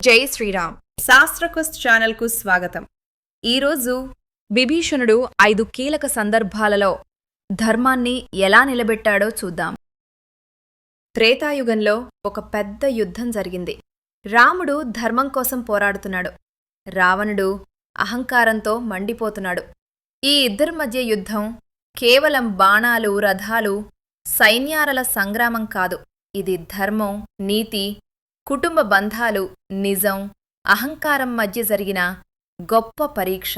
జై శ్రీరామ్. శాస్త్రకుస్ ఛానల్కు స్వాగతం. ఈరోజు విభీషణుడు ఐదు కీలక సందర్భాలలో ధర్మాన్ని ఎలా నిలబెట్టాడో చూద్దాం. త్రేతాయుగంలో ఒక పెద్ద యుద్ధం జరిగింది. రాముడు ధర్మం కోసం పోరాడుతున్నాడు. రావణుడు అహంకారంతో మండిపోతున్నాడు. ఈ ఇద్దరి మధ్య యుద్ధం కేవలం బాణాలు రథాలు సైన్యారల సంగ్రామం కాదు. ఇది ధర్మం నీతి కుటుంబ బంధాలు నిజం అహంకారం మధ్య జరిగిన గొప్ప పరీక్ష.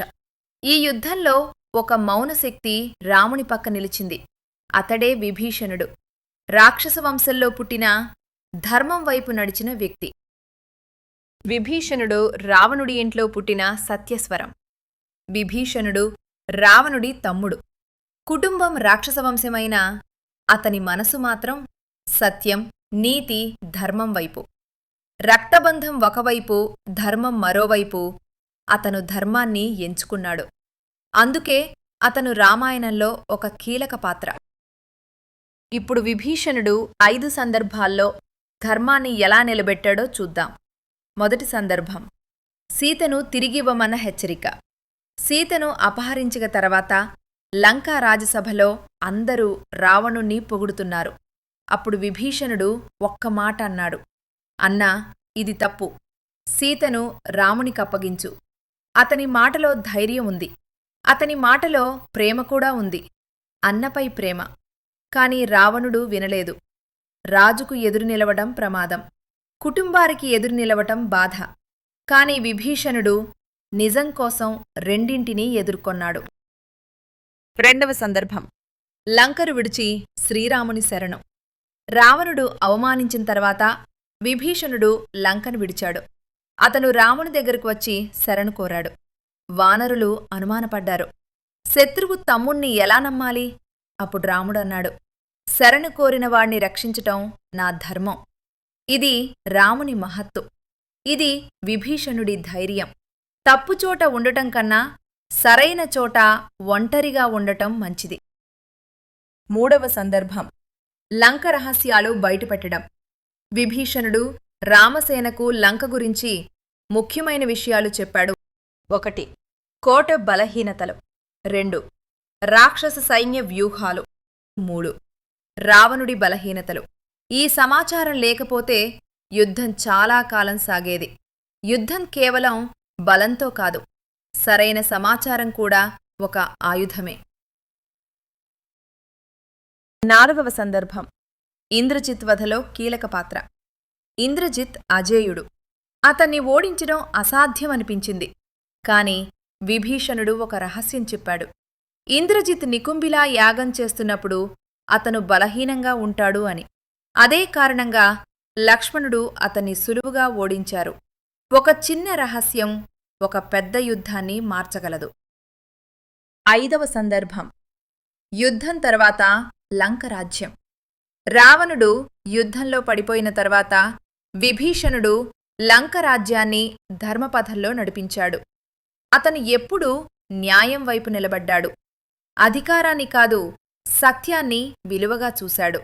ఈ యుద్ధంలో ఒక మౌనశక్తి రాముని పక్క నిలిచింది. అతడే విభీషణుడు. రాక్షస వంశంలో పుట్టిన ధర్మం వైపు నడిచిన వ్యక్తి. విభీషణుడు రావణుడి ఇంట్లో పుట్టిన సత్యస్వరం. విభీషణుడు రావణుడి తమ్ముడు. కుటుంబం రాక్షస వంశమైన అతని మనసు మాత్రం సత్యం నీతి ధర్మం వైపు. రక్తబంధం ఒకవైపు ధర్మం మరోవైపు అతను ధర్మాన్ని ఎంచుకున్నాడు. అందుకే అతను రామాయణంలో ఒక కీలక పాత్ర. ఇప్పుడు విభీషణుడు ఐదు సందర్భాల్లో ధర్మాన్ని ఎలా నిలబెట్టాడో చూద్దాం. మొదటి సందర్భం. సీతను తిరిగివ్వమన్న హెచ్చరిక. సీతను అపహరించిన తర్వాత లంకా రాజసభలో అందరూ రావణుణ్ణి పొగుడుతున్నారు. అప్పుడు విభీషణుడు ఒక్క మాట అన్నాడు. అన్నా ఇది తప్పు. సీతను రామునికప్పగించు అతని మాటలో ధైర్యం ఉంది. అతని మాటలో ప్రేమ కూడా ఉంది. అన్నపై ప్రేమ. కాని రావణుడు వినలేదు. రాజుకు ఎదురు నిలవడం ప్రమాదం. కుటుంబానికి ఎదురు నిలవటం బాధ. కాని విభీషణుడు నిజం కోసం రెండింటినీ ఎదుర్కొన్నాడు. రెండవ సందర్భం. లంకరు విడిచి శ్రీరాముని శరణం. రావణుడు అవమానించిన తర్వాత విభీషణుడు లంకను విడిచాడు. అతను రాముని దగ్గరకు వచ్చి శరణు కోరాడు. వానరులు అనుమానపడ్డారు. శత్రువు తమ్ముణ్ణి ఎలా నమ్మాలి? అప్పుడు రాముడన్నాడు శరణు కోరిన వాణ్ణి రక్షించటం నా ధర్మం. ఇది రాముని మహత్తు. ఇది విభీషణుడి ధైర్యం. తప్పుచోట ఉండటం కన్నా సరైన చోట ఒంటరిగా ఉండటం మంచిది. మూడవ సందర్భం. లంక రహస్యాలు బయటపెట్టడం. విభీషణుడు రామసేనకు లంక గురించి ముఖ్యమైన విషయాలు చెప్పాడు. ఒకటి కోట బలహీనతలు. రెండు రాక్షస సైన్య వ్యూహాలు. మూడు రావణుడి బలహీనతలు. ఈ సమాచారం లేకపోతే యుద్ధం చాలా కాలం సాగేది. యుద్ధం కేవలం బలంతో కాదు సరైన సమాచారం కూడా ఒక ఆయుధమే. నాలుగవ సందర్భం. ఇంద్రజిత్ వధలో కీలక పాత్ర. ఇంద్రజిత్ అజేయుడు. అతన్ని ఓడించడం అసాధ్యమనిపించింది. కాని విభీషణుడు ఒక రహస్యం చెప్పాడు. ఇంద్రజిత్ నికుంభిలా యాగం చేస్తున్నప్పుడు అతను బలహీనంగా ఉంటాడు అని. అదే కారణంగా లక్ష్మణుడు అతన్ని సులువుగా ఓడించారు. ఒక చిన్న రహస్యం ఒక పెద్ద యుద్ధాన్ని మార్చగలదు. ఐదవ సందర్భం. యుద్ధం తర్వాత లంకరాజ్యం రావణుడు యుద్ధంలో పడిపోయిన తర్వాత విభీషణుడు లంక రాజ్యాన్ని ధర్మపథంలో నడిపించాడు. అతను ఎప్పుడూ న్యాయం వైపు నిలబడ్డాడు. అధికారాన్ని కాదు సత్యాన్ని విలువగా చూశాడు.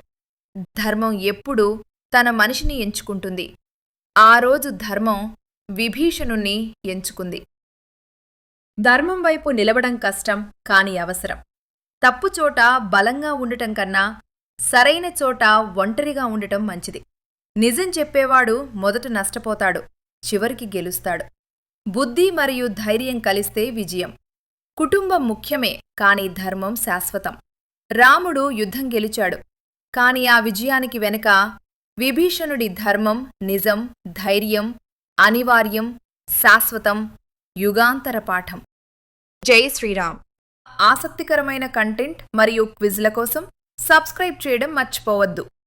ధర్మం ఎప్పుడూ తన మనిషిని ఎంచుకుంటుంది. ఆ రోజు ధర్మం విభీషణుణ్ణి ఎంచుకుంది. ధర్మం వైపు నిలబడం కష్టం కాని అవసరం. తప్పుచోట బలంగా ఉండటం కన్నా సరైన చోట ఒంటరిగా ఉండటం మంచిది. నిజం చెప్పేవాడు మొదట నష్టపోతాడు చివరికి గెలుస్తాడు. బుద్ధి మరియు ధైర్యం కలిస్తే విజయం. కుటుంబం ముఖ్యమే కాని ధర్మం శాశ్వతం. రాముడు యుద్ధం గెలిచాడు. కాని ఆ విజయానికి వెనుక విభీషణుడి ధర్మం నిజం ధైర్యం అనివార్యం శాశ్వతం యుగాంతర పాఠం. జై శ్రీరామ్. ఆసక్తికరమైన కంటెంట్ మరియు క్విజ్ల కోసం సబ్స్క్రైబ్ చేయడం మర్చిపోవద్దు.